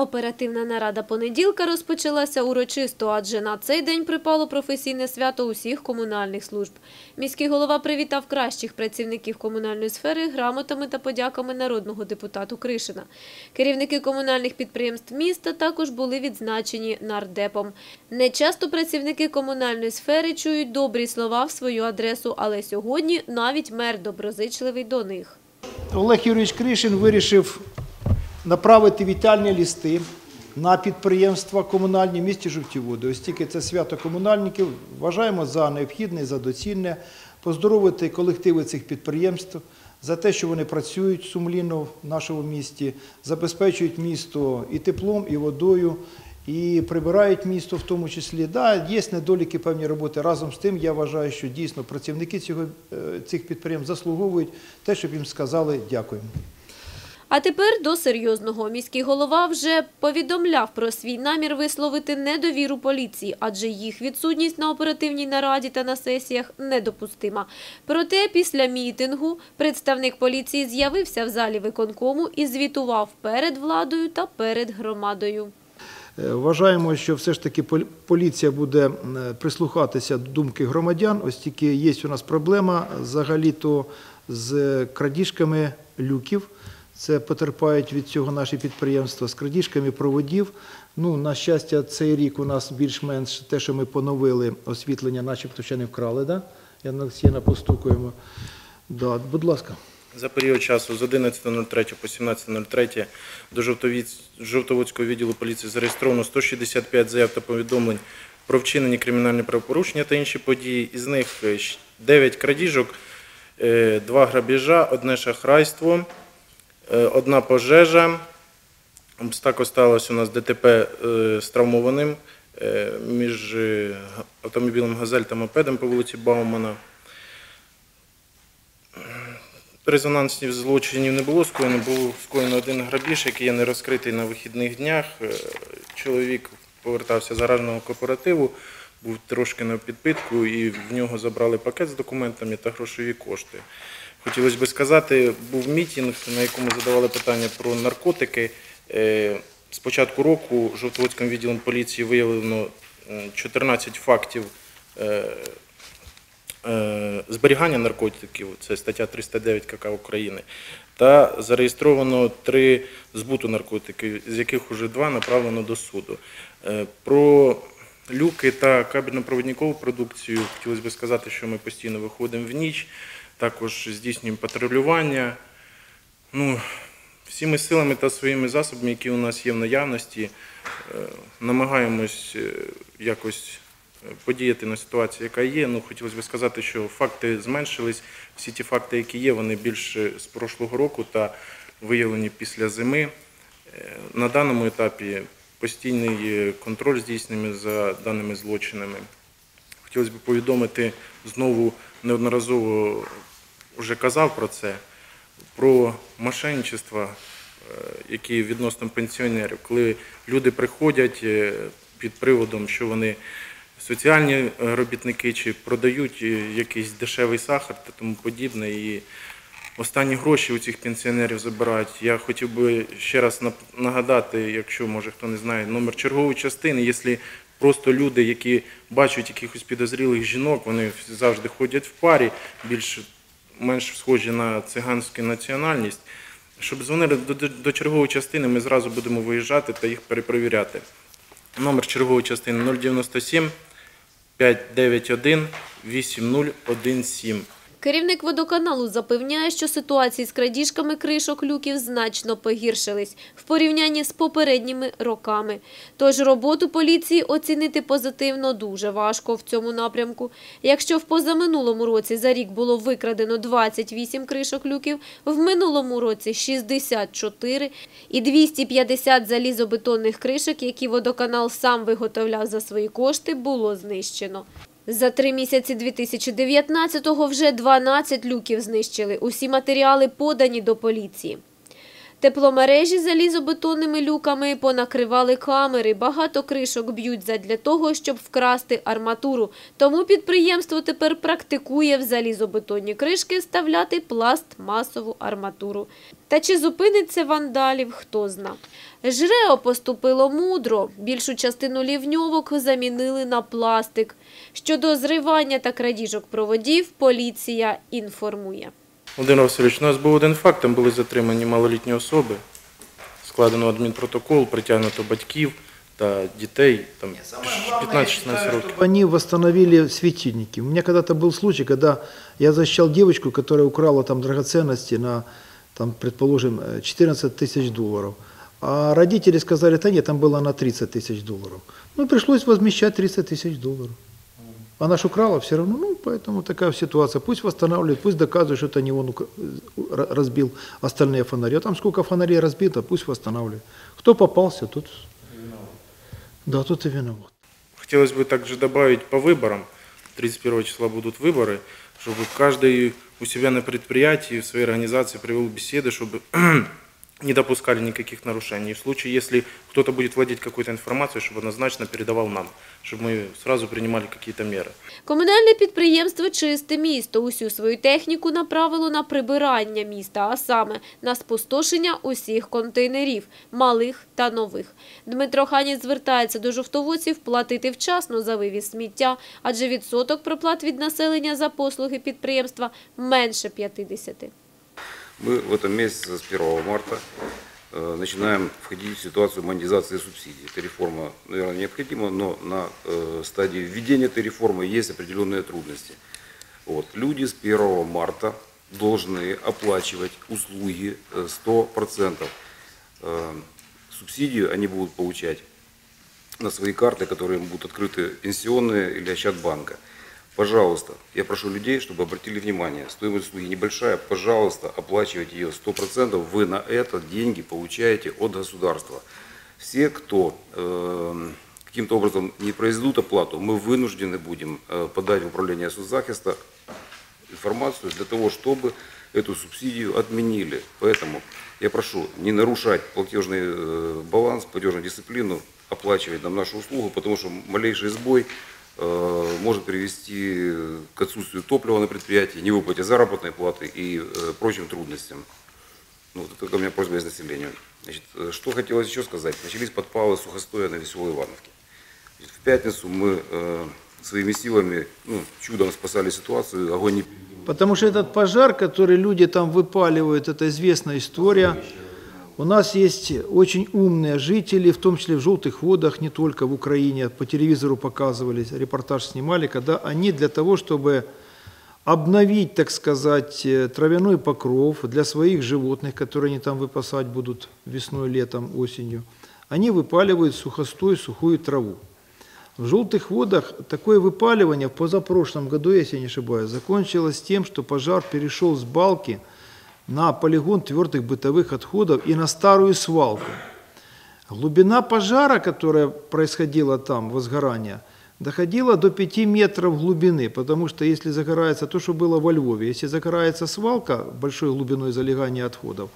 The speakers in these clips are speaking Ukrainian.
Оперативна нарада понеділка розпочалася урочисто, адже на цей день припало професійне свято усіх комунальних служб. Міський голова привітав кращих працівників комунальної сфери грамотами та подяками народного депутату Кришина. Керівники комунальних підприємств міста також були відзначені нардепом. Не часто працівники комунальної сфери чують добрі слова в свою адресу, але сьогодні навіть мер доброзичливий до них. Олег Юрійович Кришин вирішив направити вітальні листи на підприємства комунальні в місті Жовті Води. Ось тільки це свято комунальників вважаємо за необхідне, за доцільне поздоровити колективи цих підприємств за те, що вони працюють сумлінно в нашому місті, забезпечують місто і теплом, і водою. І прибирають місто в тому числі. Да, є недоліки певні роботи. Разом з тим, я вважаю, що дійсно працівники цього, е, цих підприємств заслуговують те, щоб їм сказали дякуємо. А тепер до серйозного. Міський голова вже повідомляв про свій намір висловити недовіру поліції, адже їх відсутність на оперативній нараді та на сесіях недопустима. Проте після мітингу представник поліції з'явився в залі виконкому і звітував перед владою та перед громадою. Е, Вважаємо, що все ж таки пол- поліція буде е, прислухатися до думки громадян. Ось тільки є у нас проблема взагалі-то з крадіжками люків. Це потерпають від цього наші підприємства з крадіжками проводів. Ну, на щастя, цей рік у нас більш-менш те, що ми поновили освітлення, начебто ще не вкрали. Да? Я на постукуємо. Да, будь ласка. За період часу з 11.03 по 17.03 до Жовтоводського відділу поліції зареєстровано 165 заяв та повідомлень про вчинені кримінальні правопорушення та інші події. Із них 9 крадіжок, 2 грабіжа, одне шахрайство, е, одна пожежа. Також сталося у нас ДТП е, з травмованим е, між е, автомобілем «Газель» та мопедом по вулиці Баумана. Резонансних злочинів не було скоєно, був скоєно один грабіж, який є не розкритий на вихідних днях. Е, Чоловік повертався з гаражного кооперативу, був трошки на підпитку, і в нього забрали пакет з документами та грошові кошти. Хотілося б сказати, був мітінг, на якому задавали питання про наркотики. Е, З початку року Жовтоводським відділом поліції виявлено 14 фактів е, е, зберігання наркотиків, це стаття 309 КК України, та зареєстровано три збуту наркотиків, з яких уже два направлено до суду. Е, Про люки та кабельно-провідникову продукцію хотілося б сказати, що ми постійно виходимо в ніч, також здійснюємо патрулювання. Ну, всіми силами та своїми засобами, які у нас є в наявності, е, намагаємось е, якось е, подіяти на ситуацію, яка є. Ну, хотілося б сказати, що факти зменшились. Всі ті факти, які є, вони більше з прошлого року та виявлені після зими. На даному етапі постійний контроль здійснюємо за даними злочинами. Хотілося б повідомити знову неодноразово вже казав про це, про мошенничество, е, які відносно пенсіонерів, коли люди приходять е, під приводом, що вони соціальні робітники чи продають е, якийсь дешевий сахар та тому подібне. І останні гроші у цих пенсіонерів забирають. Я хотів би ще раз нагадати, якщо може хто не знає, номер чергової частини, якщо просто люди, які бачать якихось підозрілих жінок, вони завжди ходять в парі, більш менш схожі на циганську національність. Щоб дзвонили до, чергової частини, ми зразу будемо виїжджати та їх перепровіряти. Номер чергової частини 097 591 8017. Керівник водоканалу запевняє, що ситуації з крадіжками кришок люків значно погіршились в порівнянні з попередніми роками. Тож роботу поліції оцінити позитивно дуже важко в цьому напрямку. Якщо в позаминулому році за рік було викрадено 28 кришок люків, в минулому році 64 і 250 залізобетонних кришок, які водоканал сам виготовляв за свої кошти, було знищено. За три місяці 2019-го вже 12 люків знищили. Усі матеріали подані до поліції. Тепломережі залізобетонними люками понакривали камери. Багато кришок б'ють задля того, щоб вкрасти арматуру. Тому підприємство тепер практикує в залізобетонні кришки вставляти пластмасову арматуру. Та чи зупинить це вандалів, хто зна. ЖРЕО поступило мудро. Більшу частину лівньовок замінили на пластик. Щодо зривання та крадіжок проводів, поліція інформує. Володимир Васильович, у нас був один факт, там були затримані малолітні особи, складено адмінпротокол, притягнуто батьків та дітей, там 15-16 років. Они восстановили светильники. У меня когда-то был случай, когда я защищал девочку, которая украла там драгоценности на, там, предположим, э, 14 тысяч долларов. А родители сказали, да нет, там было на 30 тысяч долларов. Ну, пришлось возмещать 30 тысяч долларов. Она ж украла все равно, ну, поэтому такая ситуация. Пусть восстанавливает, пусть доказывает, что это не он э, разбил остальные фонари. А там сколько фонарей разбито, пусть восстанавливает. Кто попался, тот... Да, тот и виноват. Хотелось бы также добавить по выборам. 31 числа будут выборы, чтобы каждый у себя на предприятии, в своей организации провел беседы, чтобы не допускали никаких нарушений. В случае, если кто-то будет владеть какой-то информацией, чтобы однозначно передавал нам, чтобы мы сразу принимали какие-то меры. Комунальне підприємство «Чисте місто» усю свою техніку направило на прибирання міста, а саме на спустошення усіх контейнерів, малих та нових. Дмитро Ханіць звертається до жовтоводців платити вчасно за вивіз сміття, адже відсоток проплат від населення за послуги підприємства менше 50. Мы в этом месяце с 1 марта э, начинаем входить в ситуацию монетизации субсидий. Эта реформа, наверное, необходима, но на э, стадии введения этой реформы есть определенные трудности. Вот. Люди с 1 марта должны оплачивать услуги э, 100%. Э, Субсидию они будут получать на свои карты, которые им будут открыты пенсионные или счет банка. Пожалуйста, я прошу людей, чтобы обратили внимание, стоимость услуги небольшая, пожалуйста, оплачивайте ее 100%, вы на это деньги получаете от государства. Все, кто э, каким-то образом не произведут оплату, мы вынуждены будем э, подать в управление соцзахиста информацию для того, чтобы эту субсидию отменили. Поэтому я прошу не нарушать платежный э, баланс, платежную дисциплину, оплачивать нам нашу услугу, потому что малейший сбой может привести к отсутствию топлива на предприятии, невыплате заработной платы и э, прочим трудностям. Ну, это у меня просьба из населения. Значит, э, что хотелось еще сказать. Начались подпалы сухостоя на Веселой Ивановке. Значит, в пятницу мы э, своими силами ну, чудом спасали ситуацию, огонь не Потому что этот пожар, который люди там выпаливают, это известная история. У нас есть очень умные жители, в том числе в желтых водах, не только в Украине, по телевизору показывали, репортаж снимали, когда они для того, чтобы обновить, так сказать, э, травяной покров для своих животных, которые они там выпасать будут весной, летом, осенью, они выпаливают сухостой, сухую траву. В желтых водах такое выпаливание в позапрошлом году, если я не ошибаюсь, закончилось тем, что пожар перешел с балки на полигон твердых бытовых отходов и на старую свалку. Глубина пожара, которая происходила там, возгорание, доходила до 5 метров глубины, потому что если загорается то, что было во Львове, если загорается свалка большой глубиной залегания отходов,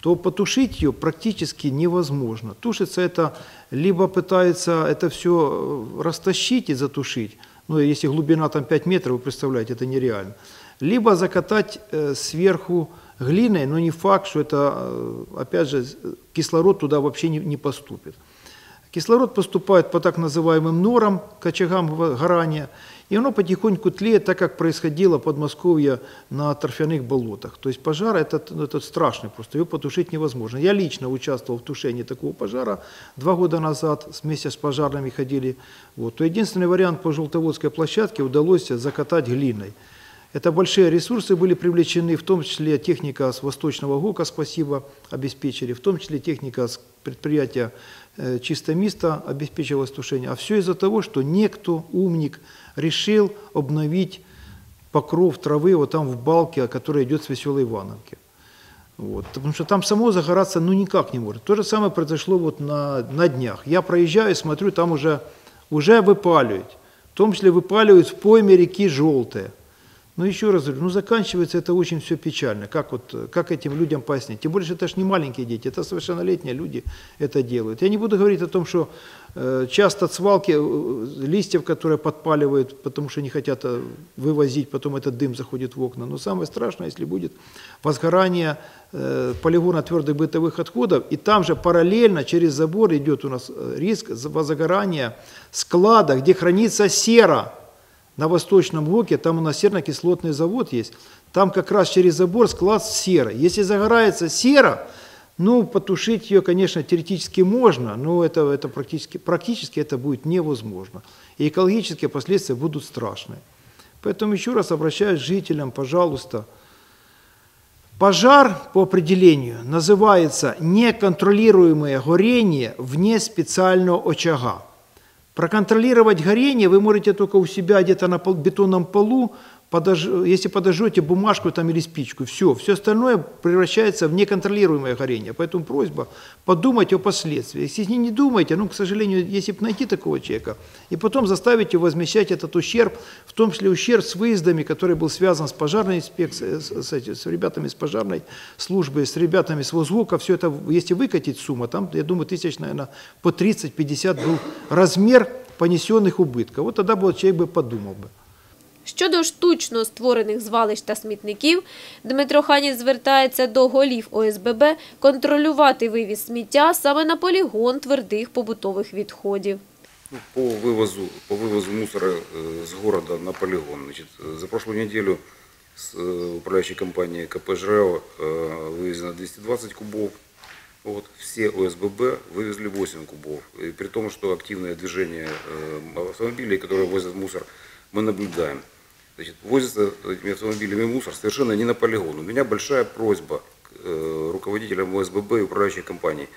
то потушить ее практически невозможно. Тушится это, либо пытается это все растащить и затушить, ну, если глубина там 5 метров, вы представляете, это нереально, либо закатать э, сверху глиной, но не факт, что это, э, опять же, кислород туда вообще не, не поступит. Кислород поступает по так называемым норам, к очагам го- горания, и оно потихоньку тлеет, так как происходило в Подмосковье на торфяных болотах. То есть пожар этот, этот страшный, просто его потушить невозможно. Я лично участвовал в тушении такого пожара два года назад, вместе с пожарными ходили. Вот. То единственный вариант по Желтоводской площадке удалось закатать глиной. Это большие ресурсы были привлечены, в том числе техника с Восточного ГОКа, спасибо, обеспечили, в том числе техника с предприятия э, «Чисто место» тушение. А все из-за того, что некто, умник, решил обновить покров травы вот там в балке, которая идет с Веселой Ивановки. Вот. Потому что там само загораться ну никак не может. То же самое произошло вот на, на днях. Я проезжаю, смотрю, там уже, уже выпаливают. В том числе выпаливают в пойме реки Желтая. Но еще раз говорю, ну заканчивается это очень все печально. Как, вот, э, как этим людям пояснить? Тем более, что это же не маленькие дети, это совершеннолетние люди это делают. Я не буду говорить о том, что э, часто от свалки э, листьев, которые подпаливают, потому что не хотят э, вывозить, потом этот дым заходит в окна. Но самое страшное, если будет возгорание э, полигона твердых бытовых отходов, и там же параллельно через забор идет у нас э, риск возгорания склада, где хранится сера на восточном блоке, там у нас серно-кислотный завод есть, там как раз через забор склад с серой. Если загорается сера, ну, потушить ее, конечно, теоретически можно, но это, это практически, практически это будет невозможно. И экологические последствия будут страшные. Поэтому еще раз обращаюсь к жителям, пожалуйста, Пожар по определению называется неконтролируемое горение вне специального очага. Проконтролировать горение вы можете только у себя где-то на бетонном полу, подож- если подожжете бумажку там или спичку. Все, все остальное превращается в неконтролируемое горение. Поэтому просьба подумать о последствиях. Если не думаете, ну, к сожалению, если бы найти такого человека, и потом заставить его возмещать этот ущерб, в том числе ущерб с выездами, который был связан с пожарной инспекцией, с, с эти- с ребятами с пожарной службы, с ребятами с возвука, все это, если выкатить сумма, там, я думаю, тысяч, наверное, по 30-50 был размер понесенных убытков. Вот тогда бы человек бы подумал бы. Щодо штучно створених звалищ та смітників, Дмитро Ханін звертається до голів ОСББ контролювати вивіз сміття саме на полігон твердих побутових відходів. Ну, По вывозу, по вывозу мусора э, с города на полигон. Значит, э, за прошлую неделю с э, управляющей компанией КП «ЖРЭО» э, вывезено 220 кубов. Вот, все ОСББ вывезли 8 кубов. И при том, что активное движение э, автомобилей, которые возят мусор, мы наблюдаем. Значит, возится этими автомобилями мусор совершенно не на полигон. У меня большая просьба к э, руководителям ОСББ и управляющей компании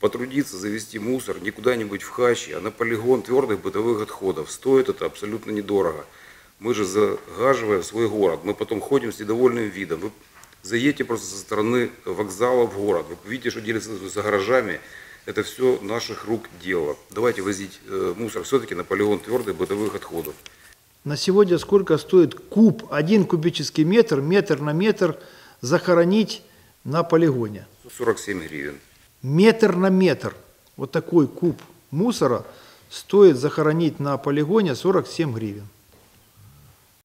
потрудиться завести мусор не куда-нибудь в хащи, а на полигон твердых бытовых отходов. Стоит это абсолютно недорого. Мы же загаживаем свой город. Мы потом ходим с недовольным видом. Вы заедете просто со стороны вокзала в город. Вы видите, что делится за гаражами. Это все наших рук дело. Давайте возить э, мусор все-таки на полигон твердых бытовых отходов. На сегодня сколько стоит куб, один кубический метр, метр на метр захоронить на полигоне? 47 гривен. Метр на метр. Вот такой куб мусора стоит захоронить на полигоне 47 гривен.